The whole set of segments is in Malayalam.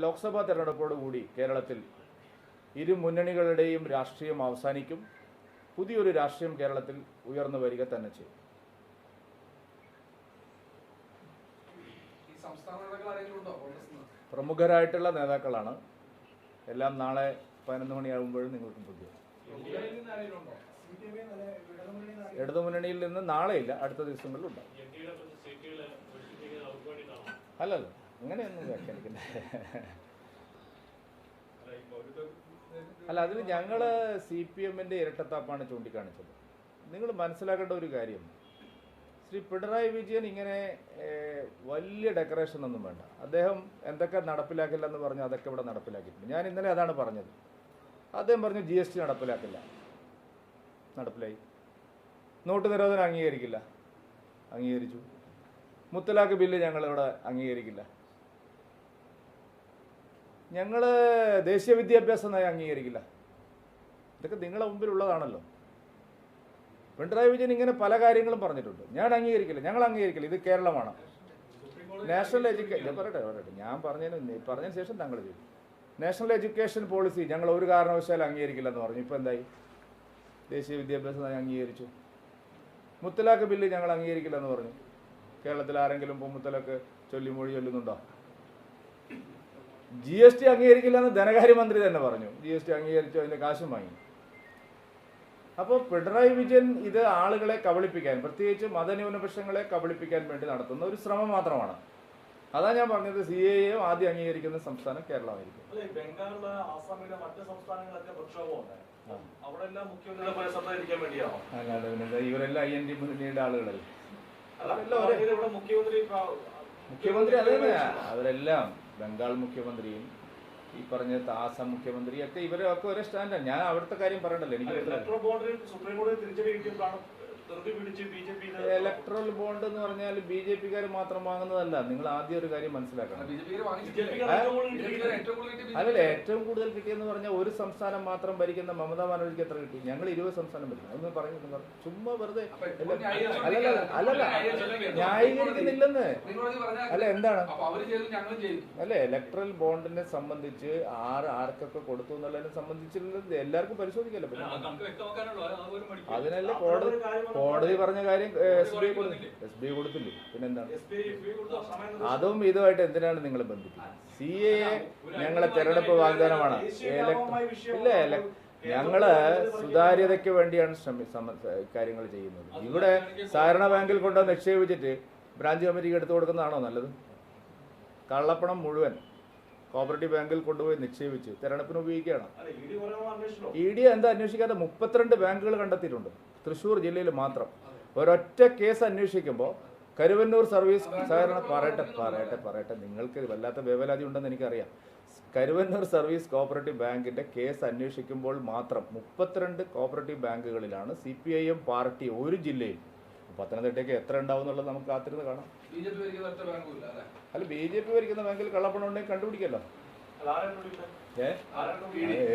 ലോക്സഭാ തെരഞ്ഞെടുപ്പോടുകൂടി കേരളത്തിൽ ഇരു മുന്നണികളുടെയും രാഷ്ട്രീയം അവസാനിക്കും പുതിയൊരു രാഷ്ട്രീയം കേരളത്തിൽ ഉയർന്നു വരിക തന്നെ ചെയ്യും പ്രമുഖരായിട്ടുള്ള നേതാക്കളാണ് എല്ലാം നാളെ പതിനൊന്ന് മണിയാകുമ്പോഴും നിങ്ങൾക്കും പുതിയ ഇടതുമുന്നണിയിൽ നിന്ന് നാളെയില്ല അടുത്ത ദിവസങ്ങളിലുണ്ടാവും അല്ലല്ല അങ്ങനെയൊന്നും വ്യാഖ്യാനിക്കണ്ടേ. അല്ല അതിൽ ഞങ്ങൾ സി പി എമ്മിന്റെ ഇരട്ടത്താപ്പാണ് ചൂണ്ടിക്കാണിച്ചത്. നിങ്ങൾ മനസ്സിലാക്കേണ്ട ഒരു കാര്യം. ശ്രീ പിണറായി വിജയൻ ഇങ്ങനെ വലിയ ഡെക്കറേഷൻ ഒന്നും വേണ്ട. അദ്ദേഹം എന്തൊക്കെ നടപ്പിലാക്കില്ല എന്ന് പറഞ്ഞു അതൊക്കെ ഇവിടെ നടപ്പിലാക്കിയിട്ടുണ്ട്. ഞാൻ ഇന്നലെ അതാണ് പറഞ്ഞത്. അദ്ദേഹം പറഞ്ഞു ജി എസ് ടി നടപ്പിലാക്കില്ല. നടപ്പിലായി. നോട്ട് നിരോധനം അംഗീകരിക്കില്ല. അംഗീകരിച്ചു. മുത്തലാഖ് ബില്ല് ഞങ്ങളിവിടെ അംഗീകരിക്കില്ല. ഞങ്ങൾ ദേശീയ വിദ്യാഭ്യാസ നയം അംഗീകരിക്കില്ല. ഇതൊക്കെ നിങ്ങളെ മുമ്പിലുള്ളതാണല്ലോ. പിണറായി വിജയൻ ഇങ്ങനെ പല കാര്യങ്ങളും പറഞ്ഞിട്ടുണ്ട്. ഞാൻ അംഗീകരിക്കില്ല. ഞങ്ങൾ അംഗീകരിക്കില്ല. ഇത് കേരളമാണ്. നാഷണൽ എഡ്യൂക്കേഷൻ ഞാൻ പറയട്ടെ പറയട്ടെ. ഞാൻ പറഞ്ഞതിന് പറഞ്ഞതിന് ശേഷം താങ്കൾ ചെയ്തു നാഷണൽ എഡ്യൂക്കേഷൻ പോളിസി ഞങ്ങൾ ഒരു കാരണവശാലും അംഗീകരിക്കില്ല എന്ന് പറഞ്ഞു. ഇപ്പോൾ എന്തായി? ദേശീയ വിദ്യാഭ്യാസ നയം അംഗീകരിച്ചു. മുത്തലാഖ് ബില്ല് ഞങ്ങൾ അംഗീകരിക്കില്ല എന്ന് പറഞ്ഞു. കേരളത്തിൽ ആരെങ്കിലും ഇപ്പോൾ മുത്തലാഖ് ചൊല്ലി മൊഴി ചൊല്ലുന്നുണ്ടോ? ജി എസ് ടി അംഗീകരിക്കില്ല എന്ന് ധനകാര്യമന്ത്രി തന്നെ പറഞ്ഞു. ജി എസ് ടി അംഗീകരിച്ചു അതിന്റെ കാശും വാങ്ങി. അപ്പോൾ പിണറായി വിജയൻ ഇത് ആളുകളെ കബളിപ്പിക്കാൻ പ്രത്യേകിച്ച് മതന്യൂനപക്ഷങ്ങളെ കബളിപ്പിക്കാൻ വേണ്ടി നടത്തുന്ന ഒരു ശ്രമം മാത്രമാണ്. അതാ ഞാൻ പറഞ്ഞത് സി എ എ ആദ്യം അംഗീകരിക്കുന്ന സംസ്ഥാനം കേരളമായിരിക്കും. ബംഗാളിൽ ആസാമിലെ മറ്റ് സംസ്ഥാനങ്ങളൊക്കെ പ്രക്ഷോഭം ഉണ്ടായി ആ. അവിടെ എല്ലാം മുഖ്യമന്ത്രിയുടെ പോലെ സംസാരിക്കാൻ വേണ്ടിയാണോ? അല്ലാതെ പിന്നെ ഇവരെല്ലാം ഐ എൻ ഡി മുന്നണിയുടെ ആളുകളല്ലേ? മുഖ്യമന്ത്രി മുഖ്യമന്ത്രി അത് അവരെല്ലാം ബംഗാൾ മുഖ്യമന്ത്രിയും ഈ പറഞ്ഞ ആസാം മുഖ്യമന്ത്രിയൊക്കെ ഇവരൊക്കെ ഒരേ സ്റ്റാൻഡാണ് ഞാൻ അവിടുത്തെ കാര്യം പറയണ്ടല്ലോ എനിക്ക്. സുപ്രീം കോടതി തിരിച്ചടി കിട്ടിയപ്പോഴാണ് ഇലക്ട്രൽ ബോണ്ട് എന്ന് പറഞ്ഞാൽ ബി ജെ പിക്കാർ മാത്രം വാങ്ങുന്നതല്ല. നിങ്ങൾ ആദ്യം ഒരു കാര്യം മനസ്സിലാക്കണം. BJP ഏറ്റവും കൂടുതൽ കിട്ടിയെന്ന് പറഞ്ഞാൽ ഒരു സംസ്ഥാനം മാത്രം ഭരിക്കുന്ന മമതാ ബാനർജിക്ക് എത്ര കിട്ടി? ഞങ്ങൾ ഇരുപത് സംസ്ഥാനം ഭരിക്കും അതൊന്നും പറയുന്നു ചുമ്മാ വെറുതെ അല്ലല്ല അല്ലല്ല ന്യായീകരിക്കുന്നില്ലെന്ന്. അല്ല എന്താണ്? അല്ല അല്ലെ ഇലക്ട്രൽ ബോണ്ടിനെ സംബന്ധിച്ച് ആര് ആർക്കൊക്കെ കൊടുത്തു എന്നുള്ളതിനെ സംബന്ധിച്ചിട്ടുള്ളത് എല്ലാവർക്കും പരിശോധിക്കല്ലോ. അതിനല്ലേ കോടതി കോടതി പറഞ്ഞ കാര്യം എസ് ബി ഐ കൊടുത്തില്ല? എസ് ബി ഐ കൊടുത്തില്ലേ പിന്നെന്താണ് അതും ഇതുമായിട്ട് എന്തിനാണ് നിങ്ങൾ ബന്ധിപ്പിക്കുന്നത് സി എ ഞങ്ങളെ തെരഞ്ഞെടുപ്പ് വാഗ്ദാനമാണ്. ഇല്ല ഇല- ഞങ്ങൾ സുതാര്യതയ്ക്ക് വേണ്ടിയാണ് ശ്രമി കാര്യങ്ങൾ ചെയ്യുന്നത്. ഇവിടെ സഹകരണ ബാങ്കിൽ കൊണ്ട് നിക്ഷേപിച്ചിട്ട് ബ്രാഞ്ച് കമ്മിറ്റിക്ക് എടുത്തു കൊടുക്കുന്നതാണോ നല്ലത്? കള്ളപ്പണം മുഴുവൻ കോപ്പറേറ്റീവ് ബാങ്കിൽ കൊണ്ടുപോയി നിക്ഷേപിച്ച് തെരഞ്ഞെടുപ്പിന് ഉപയോഗിക്കുകയാണ്? ഇ ഡി എന്താ അന്വേഷിക്കാതെ മുപ്പത്തിരണ്ട് ബാങ്കുകൾ കണ്ടെത്തിയിട്ടുണ്ട്. തൃശ്ശൂർ ജില്ലയിൽ മാത്രം ഒരൊറ്റ കേസ് അന്വേഷിക്കുമ്പോൾ കരുവന്നൂർ സർവീസ് സഹകരണ പറയട്ടെ പറയട്ടെ പറയട്ടെ. നിങ്ങൾക്ക് വല്ലാത്ത വേവലാതി ഉണ്ടെന്ന് എനിക്കറിയാം. കരുവന്നൂർ സർവീസ് കോപ്പറേറ്റീവ് ബാങ്കിന്റെ കേസ് അന്വേഷിക്കുമ്പോൾ മാത്രം മുപ്പത്തിരണ്ട് cooperative ബാങ്കുകളിലാണ് C P I M party ഒരു ജില്ലയിൽ. പത്തനംതിട്ടയ്ക്ക് എത്ര ഉണ്ടാവും എന്നുള്ളത് നമുക്ക് കാത്തിരുന്ന് കാണാം. അല്ലെ? ബി ജെ പി ഭരിക്കുന്ന ബാങ്കിൽ കള്ളപ്പണം ഉണ്ടെങ്കിൽ കണ്ടുപിടിക്കല്ലോ. ഏഹ്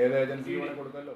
ഏത് ഏജൻസി കൊടുക്കല്ലോ